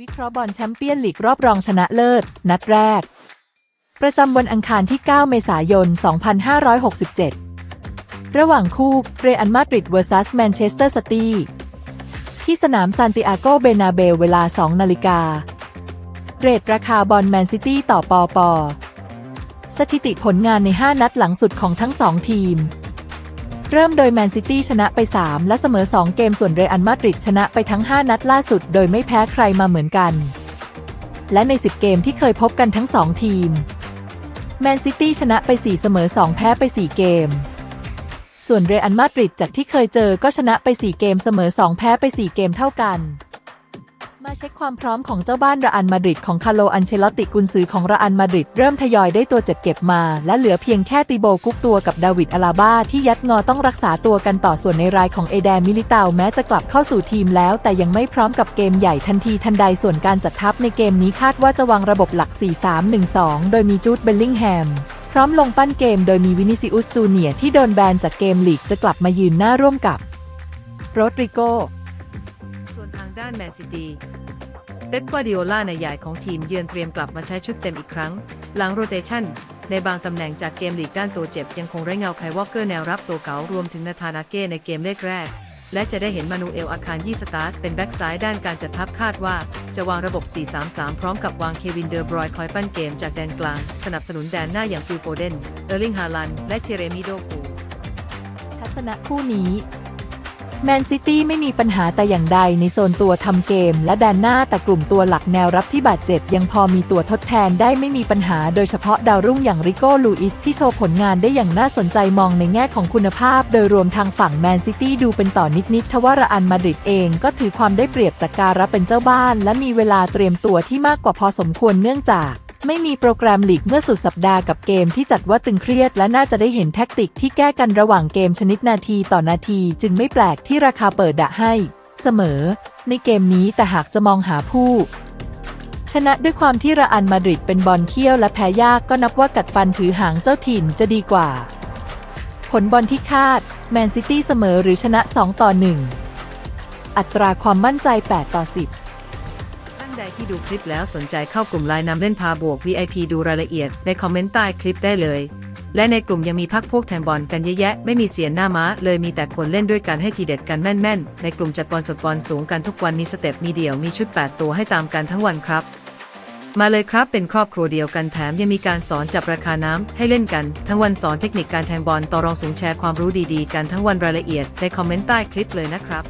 วิเคราะห์บอลแชมเปี้ยนลีกรอบรองชนะเลิศ นัดแรก ประจำวันอังคารที่ 9 เมษายน 2567 ระหว่างคู่เรอัลมาดริด vs แมนเชสเตอร์ซิตี้ที่สนามซานติอาโกเบนาเบลเวลา 2 นาฬิกา เรทราคาบอลแมนซิตี้ต่อปอปอ สถิติผลงานใน 5 นัดหลังสุดของทั้ง 2 ทีม เริ่มโดยแมนซิตี้ชนะไป 3 และเสมอ 2 เกมส่วนเรอัลมาดริดชนะไปทั้ง 5 นัดล่าสุดโดยไม่แพ้ใครมาเหมือนกัน และใน 10 เกมที่เคยพบกันทั้ง 2 ทีม แมนซิตี้ชนะไป 4 เสมอ 2 แพ้ไป 4 เกม ส่วนเรอัลมาดริดจากที่เคยเจอก็ชนะไป 4 เกมเสมอ 2 แพ้ไป 4 เกมเท่ากัน มาเช็คความพร้อมของเจ้าบ้านระอันมาดริดของคาร์โลอันเชลติกุนซือของระอันมาดริดเริ่มทยอยได้ตัวเจ็บเก็บมา และเหลือเพียงแค่ติโบกุกตัวกับดาวิดอาลาบาที่ยัดงอต้องรักษาตัวกันต่อส่วนในรายของเอแดนมิลิตาวแม้จะกลับเข้าสู่ทีมแล้ว แต่ยังไม่พร้อมกับเกมใหญ่ทันทีทันใดส่วนการจัดทัพในเกมนี้คาดว่าจะวางระบบหลัก 4-3-1-2 โดยมีจูดเบลลิงแฮมพร้อมลงปั้นเกมโดยมีวินิซิอุสจูเนียที่โดนแบนจากเกมลีกจะกลับมายืนหน้าร่วมกับโรดริโกส่วนทางด้านแมนซิตี เป๊ปกวาดิโอลาในใหญ่ของทีมเยือนเตรียมกลับมาใช้ชุดเต็มอีกครั้ง หลังโรเตชันในบางตำแหน่งจากเกมลีกด้านตัวเจ็บ ยังคงไร้เงาไควอเกอร์แนวรับตัวเก่ารวมถึงนาธานาเก้ในเกมเลกแรกและจะได้เห็นมานูเอลอาคารยี่สตาร์ทเป็นแบ็กซ้ายด้านการจัดทัพคาดว่า จะวางระบบ 4-3-3 พร้อมกับวางเควินเดอร์บรอยคอยปั้นเกมจากแดนกลาง สนับสนุนแดนหน้าอย่างฟิลโฟเดน เออร์ลิงฮาลัน และเชเรมิโดกูทัศนะคู่นี้ แมนซิตี้ไม่มีปัญหาแต่อย่างใดในโซนตัวทำเกม และแดนหน้าแต่กลุ่มตัวหลักแนวรับที่บาดเจ็บ ยังพอมีตัวทดแทนได้ไม่มีปัญหาโดยเฉพาะดาวรุ่งอย่างริโก้ลูอิสที่โชว์ผลงานได้อย่างน่าสนใจมองในแง่ของคุณภาพ โดยรวมทางฝั่งแมนซิตี้ดูเป็นต่อนิดๆทว่าระอันมาดริดเองก็ถือความได้เปรียบจากการรับเป็นเจ้าบ้าน และมีเวลาเตรียมตัวที่มากกว่าพอสมควรเนื่องจาก ไม่มีโปรแกรมลีกเมื่อสุดสัปดาห์กับเกมที่จัดว่าตึงเครียด และน่าจะได้เห็นแท็กติกที่แก้กันระหว่างเกมชนิดนาทีต่อนาที จึงไม่แปลกที่ราคาเปิดดะให้ เสมอ ในเกมนี้แต่หากจะมองหาผู้ชนะด้วยความที่ระอันมาดริดเป็นบอลเคี่ยวและแพ้ยากก็นับว่ากัดฟันถือหางเจ้าถิ่นจะดีกว่า ผลบอลที่คาด แมนซิตี้เสมอหรือชนะ 2 ต่อ 1 อัตราความมั่นใจ 8 ต่อ 10านใดที่ดูคลิปแล้วสนใจเข้ากลุ่มไลน์นำเล่นพาบวก VIP ดูรายละเอียดในคอมเมนต์ใต้คลิปได้เลย และในกลุ่มยังมีพักพวกแทงบอลกันเยอะแยะ ไม่มีเสียนหน้าม้า เลยมีแต่คนเล่นด้วยกันให้ทีเด็ดกันแม่นๆ ในกลุ่มจัดบอลสดบอลสูงกันทุกวันมีสเต็ปมีเดี่ยวมีชุด 8 ตัวให้ตามกันทั้งวันครับ มาเลยครับเป็นครอบครัวเดียวกันแถมยังมีการสอนจับราคาน้ำให้เล่นกัน ทั้งวันสอนเทคนิคการแทงบอลต่อรองสูงแชร์ความรู้ดีๆ กันทั้งวันรายละเอียดในคอมเมนต์ใต้คลิปเลยนะครับ